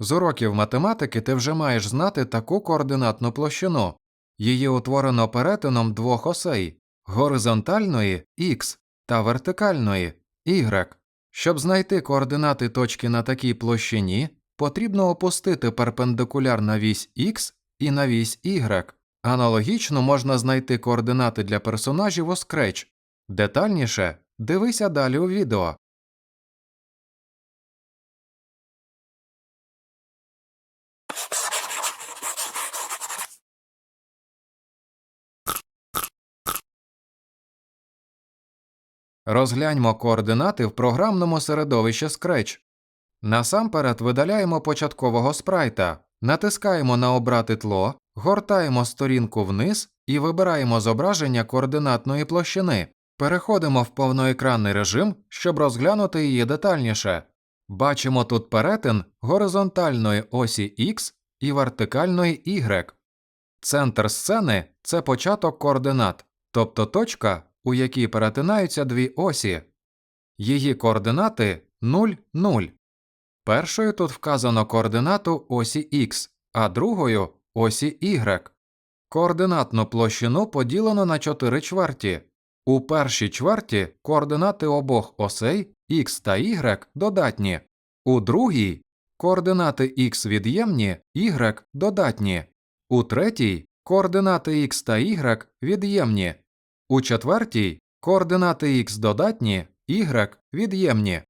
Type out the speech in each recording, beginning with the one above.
З уроків математики ти вже маєш знати таку координатну площину. Її утворено перетином двох осей горизонтальної х та вертикальної y. Щоб знайти координати точки на такій площині, потрібно опустити перпендикуляр на вісь х і на вісь y. Аналогічно можна знайти координати для персонажів у Scratch. Детальніше дивися далі у відео. Розгляньмо координати в програмному середовищі Scratch. Насамперед видаляємо початкового спрайта, натискаємо на Обрати тло, гортаємо сторінку вниз і вибираємо зображення координатної площини. Переходимо в повноекранний режим, щоб розглянути її детальніше. Бачимо тут перетин горизонтальної осі X і вертикальної Y. Центр сцени це початок координат, тобто точка, у якій перетинаються дві осі. Її координати 0, 0. Першою тут вказано координату осі X, а другою осі Y. Координатну площину поділено на 4 чверті. У першій чверті координати обох осей X та Y додатні, у другій координати X від'ємні, Y додатні, у третій координати X та Y від'ємні, у четвертій координати X додатні, Y від'ємні.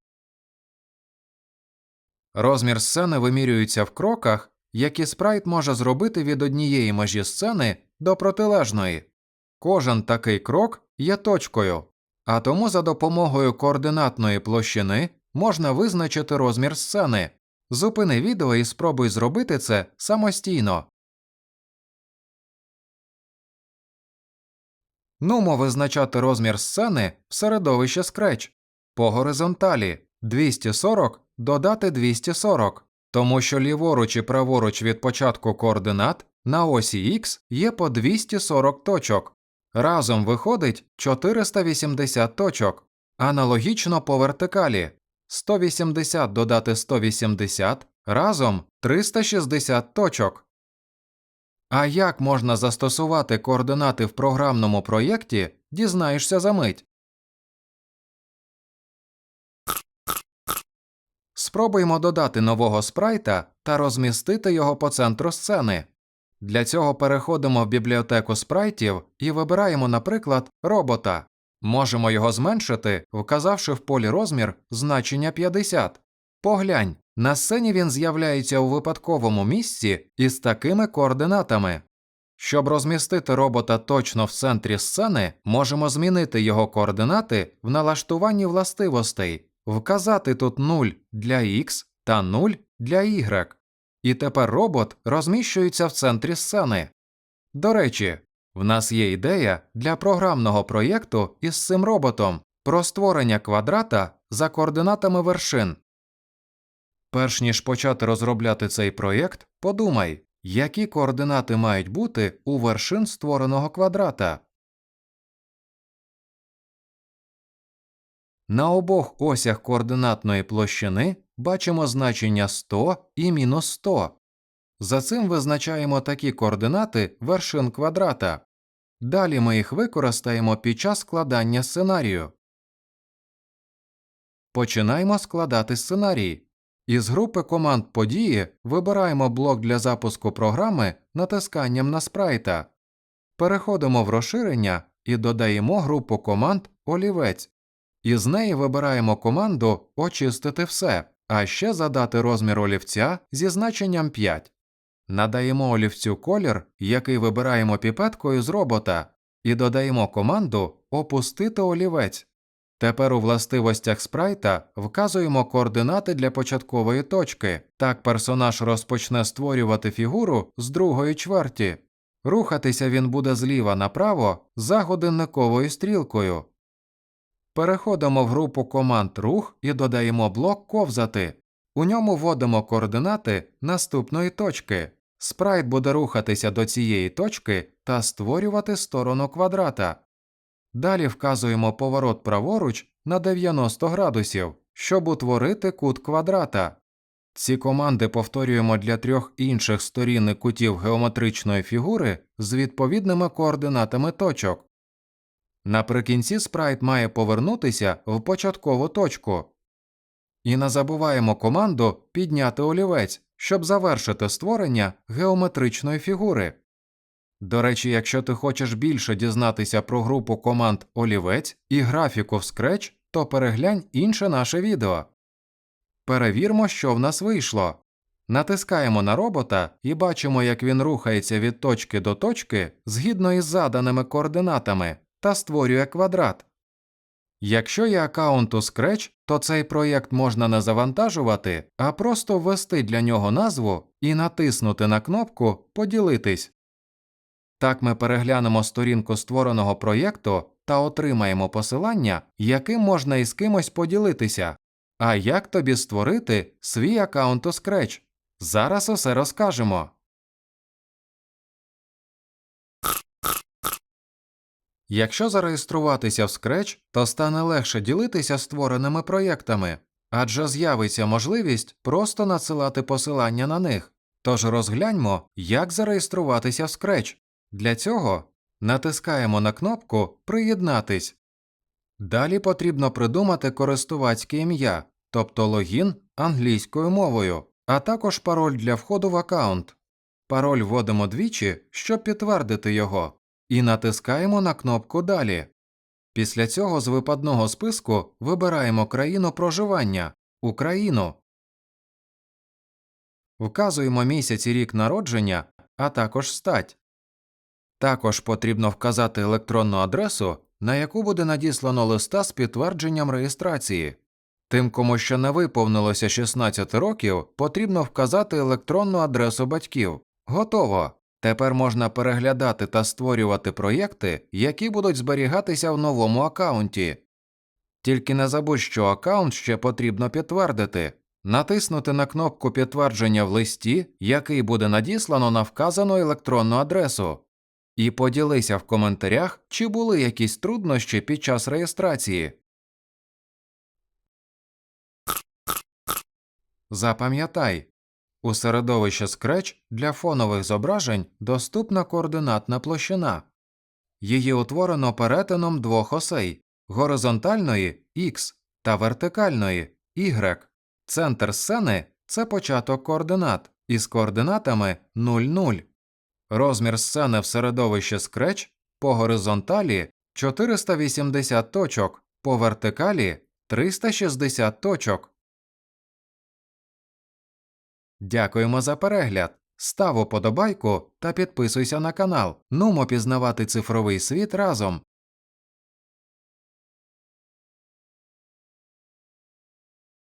Розмір сцени вимірюється в кроках, які спрайт може зробити від однієї межі сцени до протилежної. Кожен такий крок є точкою, а тому за допомогою координатної площини можна визначити розмір сцени. Зупини відео і спробуй зробити це самостійно. Нумо визначати розмір сцени в середовищі Scratch. По горизонталі 240 додати 240, тому що ліворуч і праворуч від початку координат на осі Х є по 240 точок. Разом виходить 480 точок. Аналогічно по вертикалі 180 додати 180 разом 360 точок. А як можна застосувати координати в програмному проєкті, дізнаєшся за мить. Спробуємо додати нового спрайта та розмістити його по центру сцени. Для цього переходимо в бібліотеку спрайтів і вибираємо, наприклад, робота. Можемо його зменшити, вказавши в полі розмір значення 50. Поглянь, на сцені він з'являється у випадковому місці із такими координатами. Щоб розмістити робота точно в центрі сцени, можемо змінити його координати в налаштуванні властивостей, вказати тут 0 для X та 0 для Y. І тепер робот розміщується в центрі сцени. До речі, в нас є ідея для програмного проєкту із цим роботом про створення квадрата за координатами вершин. Перш ніж почати розробляти цей проєкт, подумай, які координати мають бути у вершин створеного квадрата. На обох осях координатної площини бачимо значення 100 і мінус 100. За цим визначаємо такі координати вершин квадрата. Далі ми їх використаємо під час складання сценарію. Починаємо складати сценарій. Із групи команд події вибираємо блок для запуску програми натисканням на спрайта. Переходимо в розширення і додаємо групу команд олівець. Із неї вибираємо команду Очистити все, а ще задати розмір олівця зі значенням 5. Надаємо олівцю колір, який вибираємо піпеткою з робота, і додаємо команду Опустити олівець. Тепер у властивостях спрайта вказуємо координати для початкової точки. Так персонаж розпочне створювати фігуру з другої чверті. Рухатися він буде зліва направо за годинниковою стрілкою. Переходимо в групу команд рух і додаємо блок ковзати. У ньому вводимо координати наступної точки. Спрайт буде рухатися до цієї точки та створювати сторону квадрата. Далі вказуємо поворот праворуч на 90 градусів, щоб утворити кут квадрата. Ці команди повторюємо для трьох інших сторін кутів геометричної фігури з відповідними координатами точок. Наприкінці спрайт має повернутися в початкову точку. І не забуваємо команду підняти олівець, щоб завершити створення геометричної фігури. До речі, якщо ти хочеш більше дізнатися про групу команд олівець і графіку в Scratch, то переглянь інше наше відео. Перевірмо, що в нас вийшло. Натискаємо на робота і бачимо, як він рухається від точки до точки згідно із заданими координатами та створює квадрат. Якщо є аккаунт у Scratch, то цей проєкт можна не завантажувати, а просто ввести для нього назву і натиснути на кнопку Поділитись. Так ми переглянемо сторінку створеного проєкту та отримаємо посилання, яким можна із кимось поділитися. А як тобі створити свій аккаунт у Scratch? Зараз усе розкажемо. Якщо зареєструватися в Scratch, то стане легше ділитися створеними проєктами, адже з'явиться можливість просто надсилати посилання на них. Тож розгляньмо, як зареєструватися в Scratch. Для цього натискаємо на кнопку Приєднатись. Далі потрібно придумати користувацьке ім'я, тобто логін англійською мовою, а також пароль для входу в аккаунт. Пароль вводимо двічі, щоб підтвердити його, і натискаємо на кнопку Далі. Після цього з випадного списку вибираємо країну проживання Україну. Вказуємо місяць і рік народження, а також стать. Також потрібно вказати електронну адресу, на яку буде надіслано листа з підтвердженням реєстрації. Тим, кому ще не виповнилося 16 років, потрібно вказати електронну адресу батьків. Готово. Тепер можна переглядати та створювати проєкти, які будуть зберігатися в новому аккаунті. Тільки не забудь, що аккаунт ще потрібно підтвердити, натиснути на кнопку підтвердження в листі, який буде надіслано на вказану електронну адресу. І поділися в коментарях, чи були якісь труднощі під час реєстрації. Запам'ятай, у середовищі Scratch для фонових зображень доступна координатна площина. Її утворено перетином двох осей горизонтальної X та вертикальної Y. Центр сцени це початок координат із координатами 0, 0. Розмір сцени в середовищі Scratch по горизонталі 480 точок, по вертикалі 360 точок. Дякуємо за перегляд. Став уподобайку та підписуйся на канал. Нумо пізнавати цифровий світ разом.